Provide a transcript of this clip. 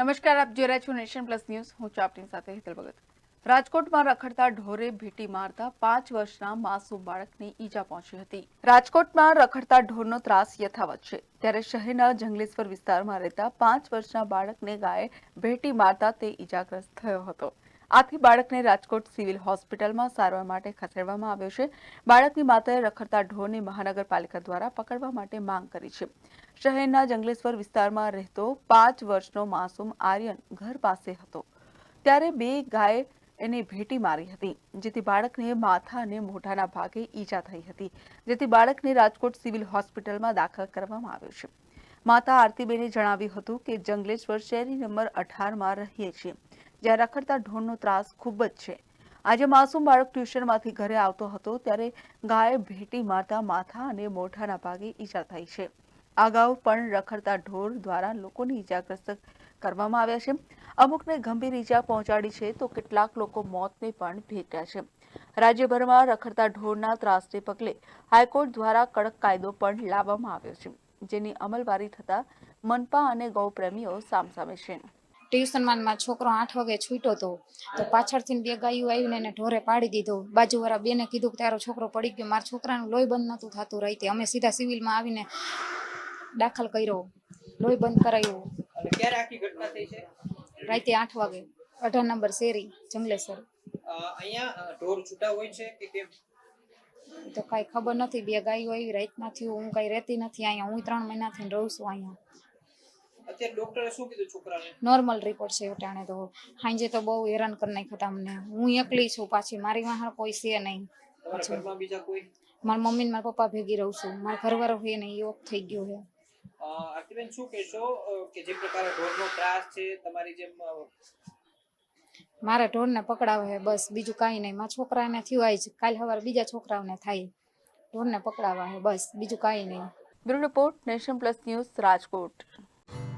નમસ્કાર, આપ જોઈ રહ્યા છો નેશન પ્લસ ન્યૂઝ. હું છું સાથે હેતલ ભગત. રાજકોટમાં રખડતા ઢોરે ભીટી મારતા પાંચ વર્ષના માસૂમ બાળકને ઈજા પહોંચી હતી. રાજકોટમાં રખડતા ઢોરનો ત્રાસ યથાવત છે. ત્યારે શહેરના જંગલેશ્વર વિસ્તારમાં રહેતા પાંચ વર્ષના બાળકને ગાયે ભેટી મારતા તે ઈજાગ્રસ્ત થયો હતો. આથી બાળકને રાજકોટ સિવિલ હોસ્પિટલમાં સારવાર માટે ખસેડવામાં આવ્યો છે. બાળકની માતાએ રખડતા ઢોરને મહાનગરપાલિકા દ્વારા પકડવા માટે માંગ કરી છે. શહેરના જંગલેશ્વર વિસ્તારમાં રહેતો પાંચ વર્ષનો માસૂમ આર્યન ઘર પાસે હતો. ત્યારે બે ગાય એને ભેટી મારી હતી, જેથી બાળકને માથા અને મોઢાના ભાગે ઈજા થઈ હતી, જેથી બાળકને રાજકોટ સિવિલ હોસ્પિટલમાં દાખલ કરવામાં આવ્યો છે. માતા આરતીબેને જણાવ્યું હતું કે જંગલેશ્વર શેરી નંબર અઢારમાં રહીએ છીએ. જ્યાં રખડતા ઢોરનો ત્રાસ ખૂબ જ છે. આજે માસૂમ બાળક ટ્યુશનમાંથી ઘરે આવતો હતો ત્યારે ગાયે ભેટી મારતા માથા અને મોઢાના ભાગે ઈજા થઈ છે. અગાઉ પણ રખડતા ઢોર દ્વારા લોકોને ઈજાગ્રસ્ત કરવામાં આવ્યા છે. અમુકને ગંભીર ઈજા પહોંચાડી છે તો કેટલાક લોકો મોતને પણ ભેટ્યા છે. રાજ્યભરમાં રખડતા ઢોરના ત્રાસને પગલે હાઈકોર્ટ દ્વારા કડક કાયદો પણ લાવવામાં આવ્યો છે, જેની અમલવારી થતાં મનપા અને ગૌપ્રેમીઓ સામસામે છે. ટ્યુશનમાં મારો છોકરો આઠ વાગે છૂટ્યો હતો તો પાછળથી બે ગાયું આવીને એને ઢોરે પાડી દીધો. બાજુવાળા બેને કીધું કે તારો છોકરો પડી ગયો મારા છોકરાનું લોહી બંધ નહોતું થતું રહી અમે સીધા સિવિલમાં આવીને દાખલ કર્યો. લોહી બંધ કરાયું. રાતે આઠ વાગે. અઢાર નંબર શેરી જંગલેશ્વર. અહીંયા ઢોર છૂટા હોય છે કે કેમ? તો કાંઈ ખબર નથી. બે ગાયો આવી રાતના થયું હું કાંઈ રહેતી નથી. અહીંયા હું ત્રણ મહિનાથી રહું છું અહીંયા. અત્યારે ડોક્ટરે શું કીધું છોકરાને? નોર્મલ રિપોર્ટ છે અટાણે તો. સાંજે તો બહુ હેરાન કરી નાખ્યા હતા અમને. હું એકલી છું પાછી. મારી વાહણ કોઈ છે નહીં. તમારા ઘરમાં બીજા કોઈ? મારા મમ્મી ને મારા પપ્પા ભેગી રહું છું. મારા ઘરવાળો હોય નહીં યોગ થઈ ગયો છે. આરતીબેન શું કહેશો કે જે પ્રકારે ઢોરનો ત્રાસ છે તમારી જેમ મારા ઢોરને પકડાવે છે બસ. બીજું કાંઈ નહીં. મારા છોકરાને થયું આજ. કાલ સવારે બીજા છોકરાઓને થાય. ઢોરને પકડાવા છે બસ. બીજું કાંઈ નહીં. Bureau report nation plus news Rajkot.